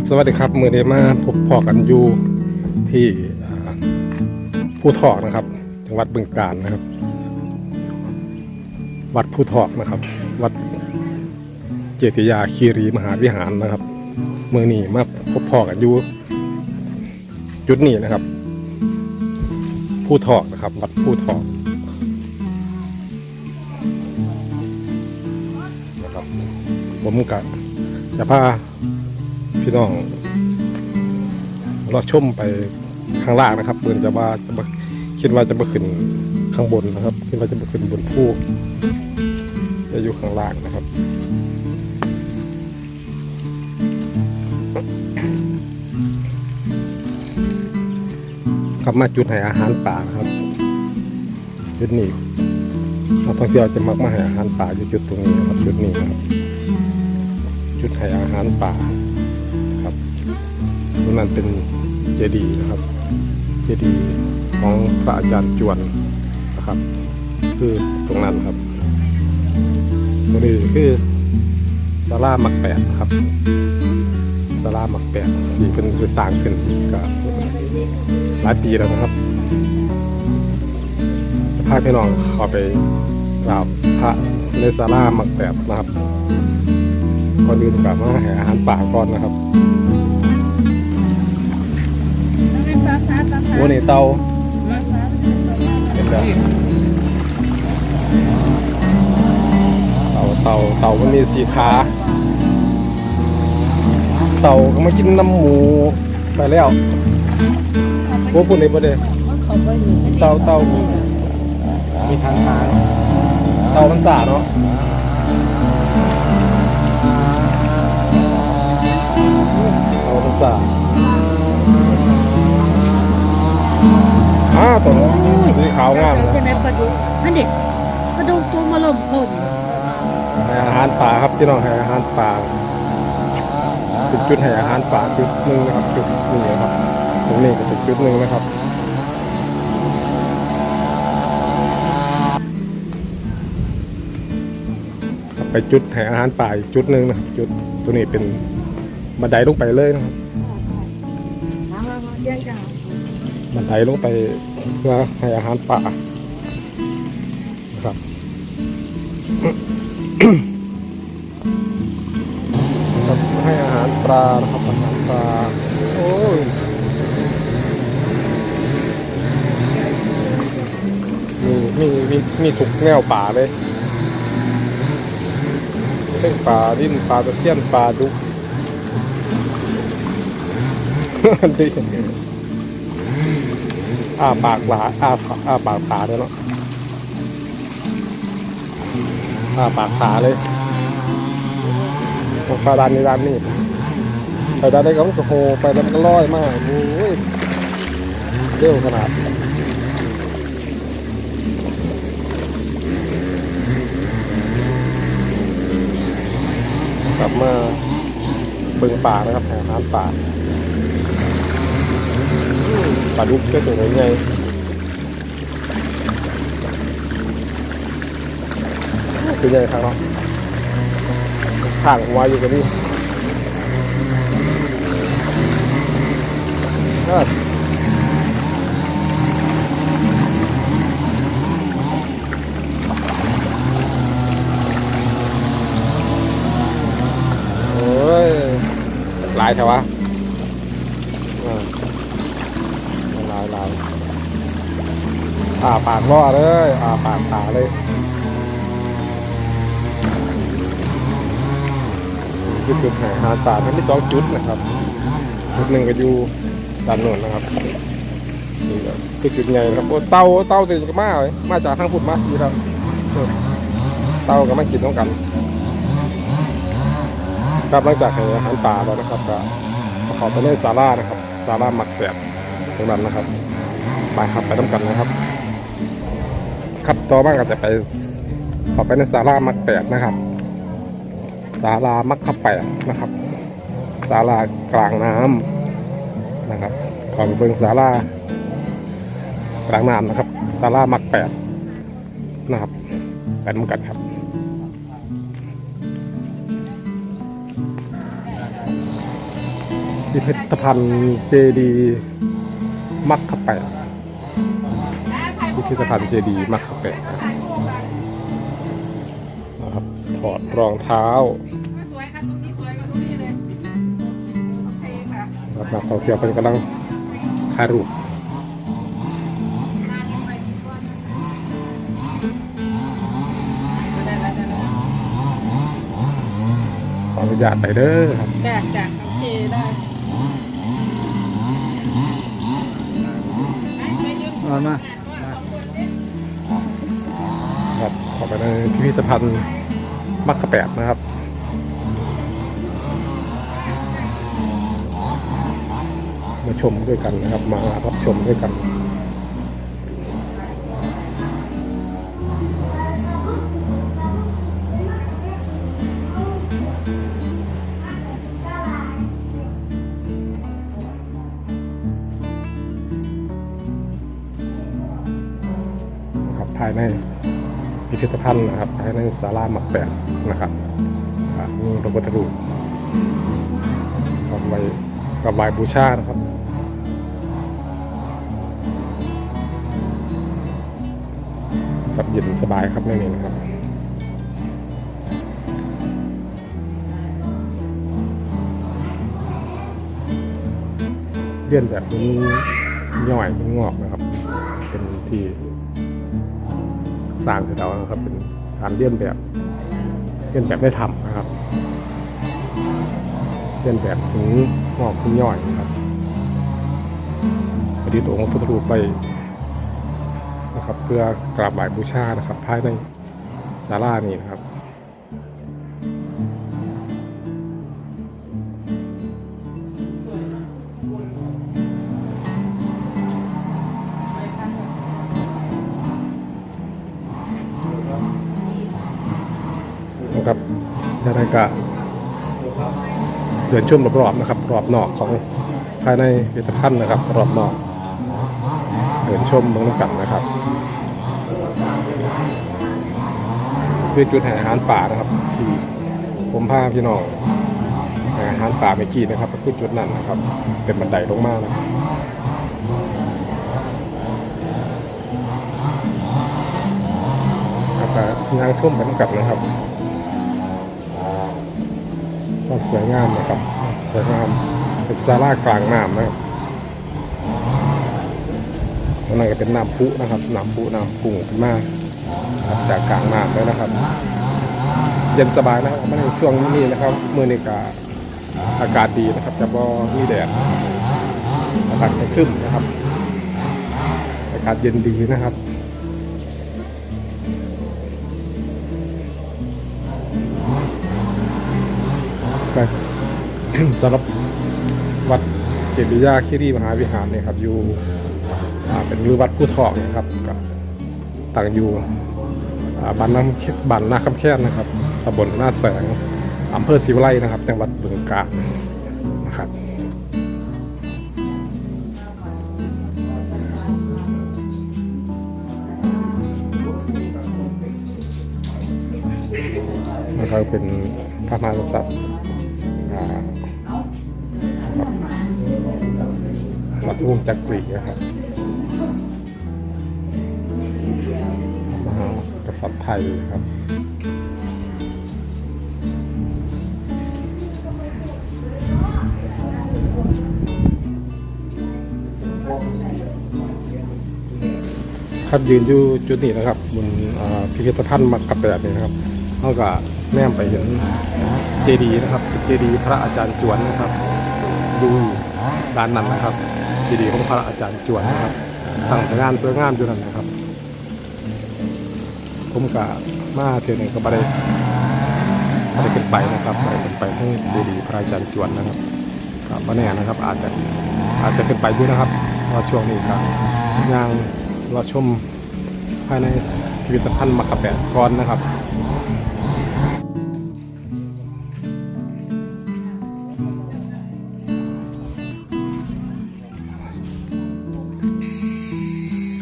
ครับสวัสดีครับมือนี้มาพบพอกันอยู่ที่ผู้ถอกนะครับ จังหวัดบึงกาฬนะครับ วัดผู้ถอกนะครับ วัดเจติยาคีรีมหาวิหารนะครับมือนี้มาพบพอกันอยู่จุดนี้นะครับ ผู้ถอกนะครับ วัดผู้ถอกนะครับผมกับจะพา พี่น้องเราชมไปข้างล่างนะครับเปืนจะว่าจะมาคิดว่าจะมาขึ้นข้างบนนะครับ คิดว่าจะมาขึ้นบนภูจะอยู่ข้างล่างนะครับกลับมาจุดให้อาหารป่าครับจุดนี้นักท่องเที่ยวจะมักมาให้อาหารป่าอยู่จุดตรงนี้นะครับจุดนี้นะครับจุดให้อาหารป่า นั้นเป็นเจดีย์นะครับ เจดีย์ของพระอาจารย์จวนนะครับ คือตรงนั้นครับตรงนี้คือศาลาหมักแปดนะครับศาลาหมักแปดที่เป็นคือสร้างขึ้นก็หลายปีแล้วนะครับพาพี่น้องเข้าไปกราบพระในศาลาหมักแปดนะครับก่อนอื่นกลับมาหาอาหารป่าก่อนนะครับ โอ้นี่เตาเห็นแล้วเตาเตาเตามันมีสีขา เต่าก็มากินน้ำหมูไปแล้วโอ้พูดในประเด็นเตาเตามีทางทางเตามันสาเนาะเตามันสา อ่าตัวนี้สีขาวงามนะเป็นไงปลาดุกนั่นดิปลาดุกตัวมาล่มผมให้อาหารป่าครับพี่น้องให้อาหารป่าเป็นจุดให้อาหารป่าจุดหนึ่งนะครับจุดนี้นะครับตรงนี้ก็เป็นจุดหนึ่งนะครับไปจุดให้อาหารป่าอีกจุดหนึ่งนะครับ จุดตัวนี้เป็นบันไดลงไปเลยนะครับ บันไดลงไปเพื่อให้อาหารป่านะครับครับให้อาหารปลานะครับอาหารปลาโอ้ยมีมีมีมีทุกแนวป่าเลยเช่นปลาดิ้นปลาตะเพียนปลาดุกดี อ้าปากหลาอ้าอ้าปากผาเลยเนาะอ้าปากผาเลยปลาดานนี้ดานนี่ไปดานได้ก็มันก็โหไปแล้วมันก็ลอยมากโอ้ยเร็วขนาดกลับมาบิ่งป่านะครับหาอาหารป่า ดุกก็ตัวใหญ่ตัวใหญ่ครับเนาะ อ่าปากล่อเลยอ่าปากขาเลยจุดจุดหาหาตาทั้งที่สองจุดนะครับจุดหนึ่งก็อยู่ด้านโน้นนะครับนี่ก็คือจุดใหญ่ครับโอ้เต่าเต่าติดมาเลยมาจากทางพุทธมาดีครับเออเต่ากับมากินต้องกันครับหลังจากให้อาหารป่าแล้วนะครับก็ขอไปเล่นซาร่านะครับซาร่าหมักแปดตรงนั้นนะครับไปครับไปน้ำกันนะครับ ครับต่อมาก็จะไปขอไปในศาลามักแปดนะครับศาลามักขแปดนะครับศาลากลางน้ำนะครับขอไปเบิ่งศาลากลางน้ำนะครับศาลามักแปดนะครับไปน้ำกันครับพิพิธภัณฑ์เจดีมักขะแปะ พิพิธภัณฑ์เจดีมักขะแปะนะครับถอดรองเท้าสวยค่ะตรงนี้สวยกว่าตรงนี้เลยโอเคค่ะนะครับนักท่องเที่ยวเป็นกำลังถ่ายรูปมาที่ไปดีกว่าได้แล้วได้แล้วขออนุญาตไปเด้อครับจ้ะจ้ะโอเคได้นอนมา ครับขอไปในพิพิธภัณฑ์มักขะแปะนะครับมาชมด้วยกันนะครับ มารับชมด้วยกันนะครับภายใน พิพิธภัณฑ์นะครับภายในศาลาหมักแปดนะครับมีพระพุทธรูปกับใบกับใบบูชานะครับกับเย็นสบายครับในนี้นะครับเลื่อนแบบนี้ย่อยเงอกนะครับ เป็นที่ สร้างแถวๆนะครับเป็นการเลียนแบบเลียนแบบได้ทำนะครับเลียนแบบถึงงอกถึงย่อยนะครับประดิษฐ์องค์พระพุทธรูปไปนะครับ เพื่อกราบไหว้บูชานะครับภายในศาลานี้นะครับ กะเดินชมรอบๆนะครับ รอบนอกของภายในพิพิธภัณฑ์นะครับ รอบนอก เดินชมเมืองน้ำกันนะครับคือจุดแห่อาหารป่านะครับที่ผมพาพี่น้องอาหารป่าเมื่อกี้นะครับก็คือจุดนั้นนะครับ เป็นบันไดลงมานะครับแล้วก็ยางชมไปน้ำกันนะครับ ความสวยงามนะครับสวยงามเป็นซาร่ากลางน้ำนะครับตรงนั้นก็เป็นน้ำพุนะครับน้ำพุน้ำปุ่งขึ้นมาครับจากกลางน้ำเลยนะครับเย็นสบายนะครับไม่ในช่วงนี้นะครับเมื่อนี้ก็อากาศดีนะครับ จะบ่มีแดดอากาศไม่ขึ้นนะครับ อากาศเย็นดีนะครับ ก็สำหรับวัดเจดียาคิรีมหาวิหารเนี่ยครับ อยู่เป็นรือวัดผู้ทองนะครับก็ตั้งอยู่บ้านน้ำเค็บ้านนาคำแค้นนะครับตำบลหน้าแสงอำเภอศิวไลนะครับจังหวัดบึงกาฬนะครับแล้วก็เป็นพระมหากษัตริย์ วงจักรีนะครับมหากษัตริย์ไทยครับครับยืนอยู่จุดนี้นะครับบนพิพิธภัณฑ์มักกะแปดนี่นะครับเขาก็แนมไปเห็นเจดีย์นะครับเป็นเจดีย์พระอาจารย์จวนนะครับ ดูด้านนั้นนะครับ เจดีย์ของพระอาจารย์จวนนะครับตั้งแต่งานสวยงามอยู่นั่นนะครับ ผมกะมาเที่ยวหนึงก็บ่ได้บ่ได้ขึ้นไปนะครับบ่ได้ขึ้นไปทั้งเจดีย์พระอาจารย์จวนนะครับครับบ่แน่นะครับ อาจจะอาจจะขึ้นไปด้วยนะครับเพราะช่วงนี้ครับย่างรอชมภายในพิพิธภัณฑ์มักกะแปะก่อนนะครับ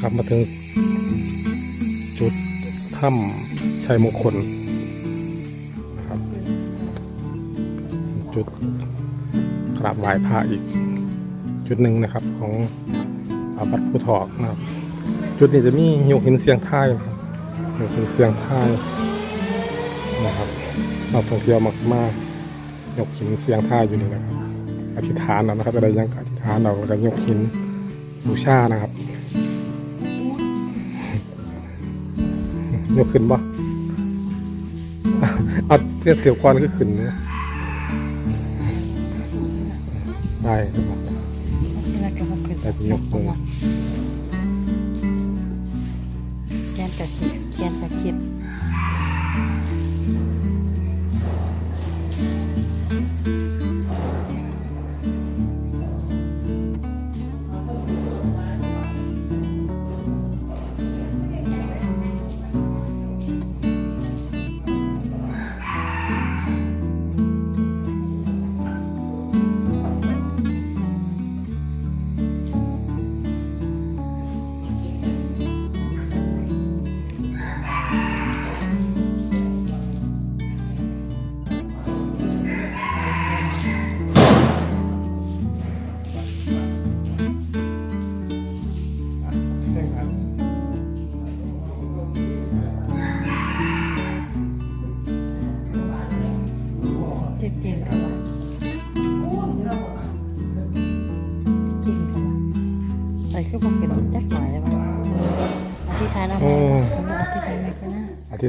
ครับ มาถึงจุดถ้ำชัยมงคลนะครับ จุดกราบไหว้พระอีกจุดหนึ่งนะครับของอาวัดผู้ถอกนะครับ จุดนี้จะมีหิวหินเสียงไทายนหิวหินเสียงไทายนะครับเราท่องเที่ยวมากมากยกหินเสียงไทายอยู่นี่นะครับ อธิษฐานเอานะครับอะไรยังก็อธิษฐานเอาแล้วก็ยกหินบูชานะครับ ยกขึ้นบ่เอาเทียบเทียบควันก็ขึ้นเนี่ยได้ครับแล้วก็มาขึ้น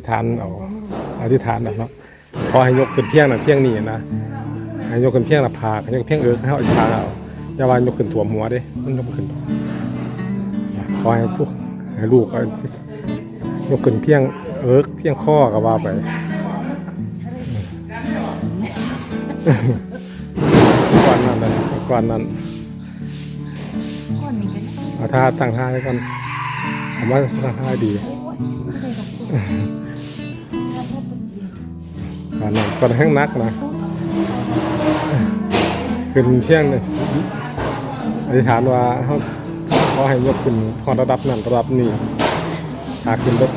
ษฐานเอาอธิษฐานแบบเนาะขอให้ยกขึ้นเพียงนะเพียงนี้นะให้ยกขึ้นเพียงละผากให้ยกเพียงเอิกให้เขาอธิษฐานเอาอย่าว่ายกขึ้นถั่วหัวเด้มันยกขึ้นขอให้พวกให้ลูกยกขึ้นเพียงเอิกเพียงข้อก็ว่าไปก่อนนั้นเลยก่อนนั้นก้อนนี้เอาท่าตั้งท่าให้ก่อนผมว่าตั้งท่าดี อนนั้นก่อนแห้งนักนะขึ้นเที่ยงเลยอธิษฐานว่าเขาขาให้ยกขึ้นพอระดับนั้นระดับนี้หากขึ้นรถ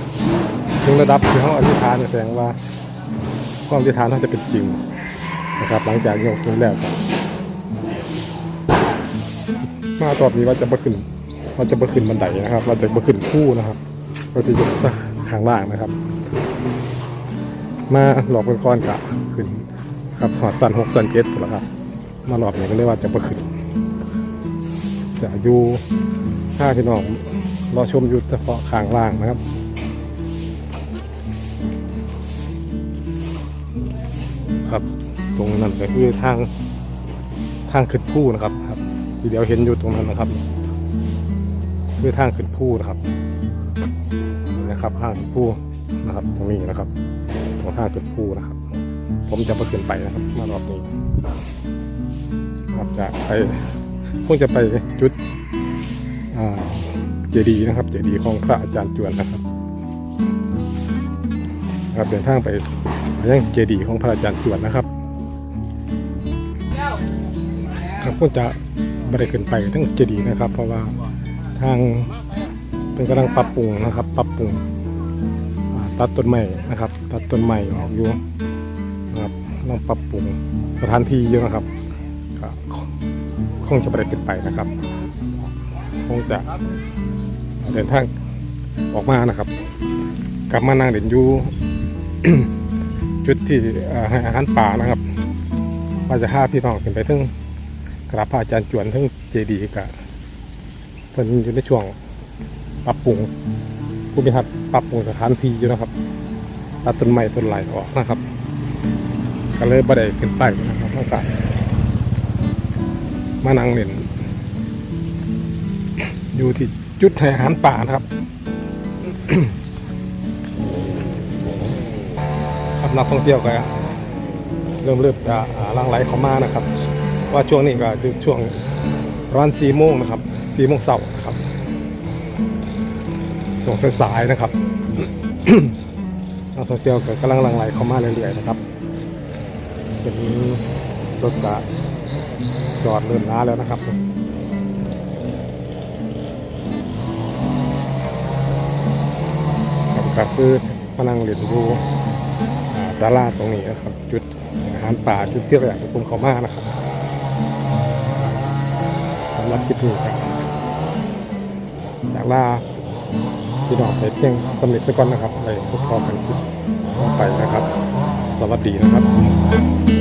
ถึงระดับที่เขาอธิษฐานแสดงว่าความอธิษฐานเขาจะเป็นจริงนะครับ หลังจากยกขึ้นแล้วก็มาตอบนี้ว่าจะมาขึ้นเราจะมาขึ้นบันไดนะครับ เราจะมาขึ้นคู่นะครับเราจะยกจากข้างล่างนะครับ มาหลอกเป็นก้อนกะขึ้นครับสอดสันหกสันเกตแล้วครับ มาหลอกเนี่ยก็เรียกว่าจะมาขึ้นจะอยู่ถ้าพี่น้องรอชมอยู่เฉพาะข้างล่างนะครับครับตรงนั้นก็คือทางทางขึ้นผู้นะครับครับที่เดี๋ยวเห็นอยู่ตรงนั้นนะครับ คือทางขึ้นผู้นะครับนี่นะครับทางขึ้นผู้นะครับตรงนี้นะครับ ตรงทางขึ้นผู้นะครับ ผมจะไปขึ้นไปนะครับมารอบนี้ครับจะไปคงจะไปจุดเจดีย์นะครับ เจดีย์ของพระอาจารย์จวนนะครับครับเดินทางไปยังเจดีย์ของพระอาจารย์จวนนะครับครับก็จะไม่ได้ขึ้นไปทั้งเจดีย์นะครับ เพราะว่าทางเป็นกำลังปรับปรุงนะครับ ปรับปรุง ตัดต้นไม้นะครับ ตัดต้นไม้ออกอยู่นะครับกำลังปรับปรุงสถานที่เยอะนะครับคงจะไม่ได้ขึ้นไปนะครับ คงจะเดินทางออกมานะครับ กลับมานั่งเด่นอยู่จุดที่เอ่อให้อาหารป่านะครับว่าจะห้าพี่น้องขึ้นไปถึงกราบพระอาจารย์จวนทั้งเจดีย์กับเพิ่นอยู่ในช่วงปรับปรุง ภูมิทัศน์ปรับปรุงสถานที่อยู่นะครับตัดต้นไม้ต้นไหลออกนะครับ ก็เลยบ่ไดขึ้นไปนะครับต้องการมานั่งเล่นอยู่ที่จุดให้อาหารป่านะครับครับนักท่องเที่ยวก็เริ่มเริ่มจะอ่างไหลเข้ามานะครับ ว่าช่วงนี้ก็คือช่วงระมาณสี่โมงนะครับสี่โมงเช้านะครับ ช่งสายๆนะครับนักท่องเที่ยวก็กำลังหลังไหลเข้ามาเรื่อยๆนะครับเป็นรถกะจอดเริ่มล้าแล้วนะครับครับก็คือมานั่งเรียนรู้อ่าศาลาตรงนี้นะครับ จุดอาหารป่าจุดเที่ยวอย่างที่ผมเข้ามานะครับรับคลิปนี้ครับอยากลา พี่น้องไปเพียงสมิธสักก่อนนะครับไปพบกันคลิปต่อไปนะครับ สวัสดีนะครับ